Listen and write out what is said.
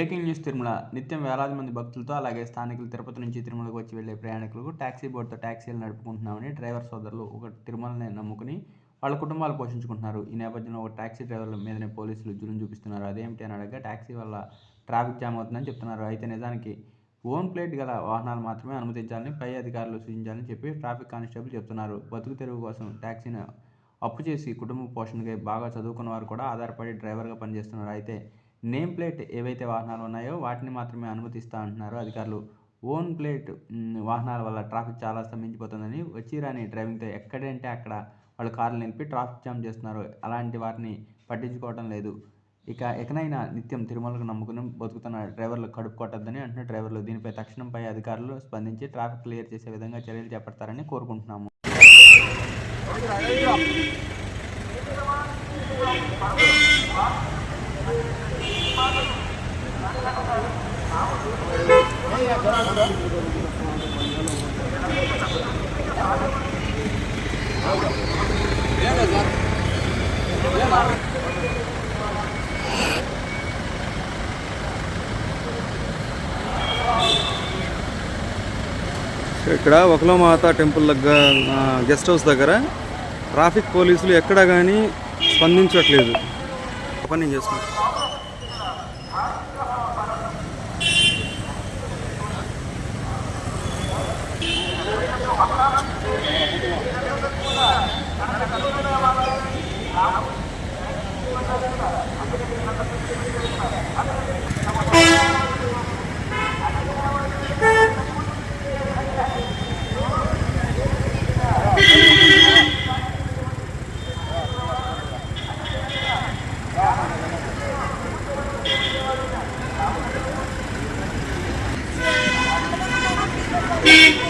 Breaking news Tirumala. నిత్యం వేలాది మంది భక్తులతో అలాగే స్థానికులు తిరుపతి నుంచి తిరుమలకు వచ్చి వెళ్ళే ప్రయాణికులకు ట్యాక్సీ బోర్డుతో ట్యాక్సీలు నడుపుకుంటున్నామని డ్రైవర్ సోదరులు ఒక తిరుమలని నమ్ముకుని వాళ్ళ కుటుంబాలు పోషించుకుంటున్నారు. ఈ నేపథ్యంలో ఒక ట్యాక్సీ డ్రైవర్ల మీదనే పోలీసులు జులుం చూపిస్తున్నారు. అదేమిటి అని అడగగా ట్యాక్సీ వల్ల ట్రాఫిక్ జామ్ అవుతుందని చెప్తున్నారు. అయితే నిజానికి ఓన్ ప్లేట్ గల వాహనాలు మాత్రమే అనుమతించాలని పై అధికారులు సూచించాలని చెప్పి ట్రాఫిక్ కానిస్టేబుల్ చెప్తున్నారు బతుకు తెరువు కోసం ట్యాక్సీని అప్పు చేసి కుటుంబ పోషణకై బాగా చదువుకున్న వారు కూడా ఆధారపడి డ్రైవర్గా పనిచేస్తున్నారు. అయితే నేమ్ ప్లేట్ ఏవైతే వాహనాలు ఉన్నాయో వాటిని మాత్రమే అనుమతిస్తా అంటున్నారు అధికారులు. ఓన్ ప్లేట్ వాహనాల వల్ల ట్రాఫిక్ చాలా స్తంభించిపోతుందని వచ్చి రాని డ్రైవింగ్తో ఎక్కడంటే అక్కడ వాళ్ళు కార్లు నిలిపి ట్రాఫిక్ జామ్ చేస్తున్నారు. అలాంటి వారిని పట్టించుకోవడం లేదు. ఇక ఎకనైనా నిత్యం తిరుమలకు నమ్ముకుని బతుకుతున్న డ్రైవర్లు కడుపు కొట్టద్దని అంటున్న డ్రైవర్లు దీనిపై తక్షణంపై అధికారులు స్పందించి ట్రాఫిక్ క్లియర్ చేసే విధంగా చర్యలు చేపడతారని కోరుకుంటున్నాము. ఇక్కడ ఒకలమాత టెంపుల్ దగ్గర గెస్ట్ హౌస్ దగ్గర ట్రాఫిక్ పోలీసులు ఎక్కడా కానీ స్పందించట్లేదు. ఓపెనింగ్ చేస్తున్నారు. Ah, Beep.